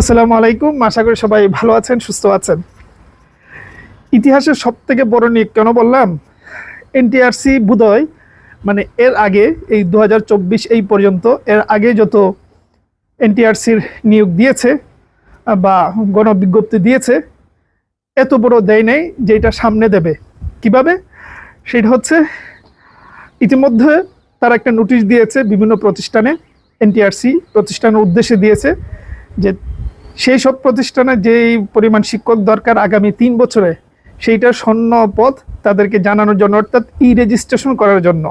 আসসালামু আলাইকুম। আশা করি সবাই ভালো আছেন, সুস্থ আছেন। ইতিহাসের সব থেকে বড় নিয়োগ কেন বললাম? এনটিআরসি বোধহয় মানে এর আগে, এই দু হাজার চব্বিশ এই পর্যন্ত, এর আগে যত এনটিআরসির নিয়োগ দিয়েছে, বা গণবিজ্ঞপ্তি দিয়েছে, এত বড় দেয় নেই যেটা সামনে দেবে। কীভাবে? সেটা হচ্ছে, ইতিমধ্যে তারা একটা নোটিশ দিয়েছে বিভিন্ন প্রতিষ্ঠানে, এনটিআরসি প্রতিষ্ঠানের উদ্দেশ্যে দিয়েছে, যে সেই সব প্রতিষ্ঠানে যেই পরিমাণ শিক্ষক দরকার আগামী তিন বছরে, সেইটা স্বর্ণ পথ তাদেরকে জানানোর জন্য, অর্থাৎ ই রেজিস্ট্রেশন করার জন্য।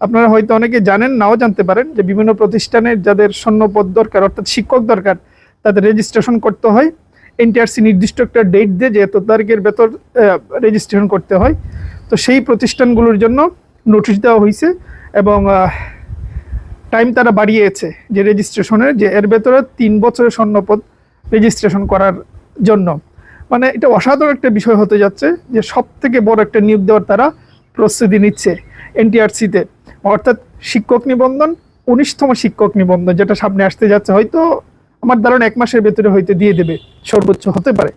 আপনারা হয়তো অনেকে জানেন, নাও জানতে পারেন, যে বিভিন্ন প্রতিষ্ঠানের যাদের স্বর্ণ পদ দরকার, অর্থাৎ শিক্ষক দরকার, তাদের রেজিস্ট্রেশন করতে হয়। এনটিআরসি নির্দিষ্ট একটা ডেট দিয়ে যে এত তারিখের ভেতর রেজিস্ট্রেশন করতে হয়। তো সেই প্রতিষ্ঠানগুলোর জন্য নোটিশ দেওয়া হয়েছে এবং টাইম তারা বাড়িয়েছে যে রেজিস্ট্রেশনের যে এর ভেতরে তিন বছরের স্বর্ণপদ রেজিস্ট্রেশন করার জন্য। মানে এটা অসাধারণ একটা বিষয় হতে যাচ্ছে যে সব থেকে বড় একটা নিয়োগ দেওয়ার তারা প্রস্তুতি নিচ্ছে এনটিআরসিতে। অর্থাৎ শিক্ষক নিবন্ধন, উনিশতম শিক্ষক নিবন্ধন, যেটা সামনে আসতে যাচ্ছে, হয়তো আমার ধারণা এক মাসের ভেতরে হয়তো দিয়ে দেবে, সর্বোচ্চ হতে পারে।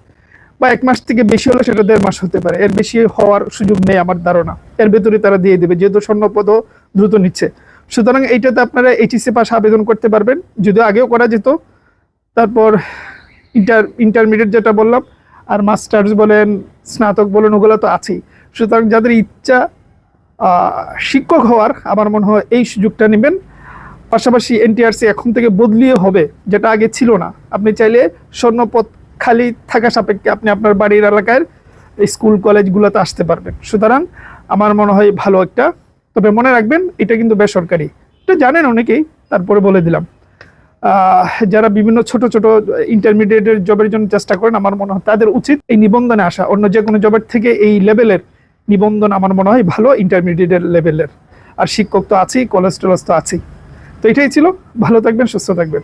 বা এক মাস থেকে বেশি হলে সেটা দেড় মাস হতে পারে, এর বেশি হওয়ার সুযোগ নেই আমার ধারণা। এর ভেতরে তারা দিয়ে দেবে, যেহেতু স্বর্ণপদও দ্রুত নিচ্ছে। সুতরাং এইটাতে আপনারা এইচএসসি পাস আবেদন করতে পারবেন, যদিও আগেও করা যেত। তারপর ইন্টার ইন্টারমিডিয়েট যেটা বললাম, আর মাস্টার্স বলেন, স্নাতক বলেন, ওগুলো তো আছেই। সুতরাং যাদের ইচ্ছা শিক্ষক হওয়ার আমার মনে হয় এই সুযোগটা নেবেন। পাশাপাশি এনটিআরসি এখন থেকে বদলিয়ে হবে, যেটা আগে ছিল না। আপনি চাইলে স্বর্ণপথ খালি থাকা সাপেক্ষে আপনি আপনার বাড়ির এলাকার স্কুল কলেজগুলোতে আসতে পারবেন। সুতরাং আমার মনে হয় ভালো একটা। তবে মনে রাখবেন, এটা কিন্তু বেসরকারি। এটা জানেন অনেকেই, তারপরে বলে দিলাম। যারা বিভিন্ন ছোট ছোট ইন্টারমিডিয়েটের জবের জন্য চেষ্টা করেন, আমার মনে হয় তাদের উচিত এই নিবন্ধনে আসা। অন্য যে কোনো জবের থেকে এই লেভেলের নিবন্ধন আমার মনে হয় ভালো ইন্টারমিডিয়েটের লেভেলের আর শিক্ষক তো আছেই কলেজ টলেজ তো আছেই। তো এটাই ছিল। ভালো থাকবেন, সুস্থ থাকবেন।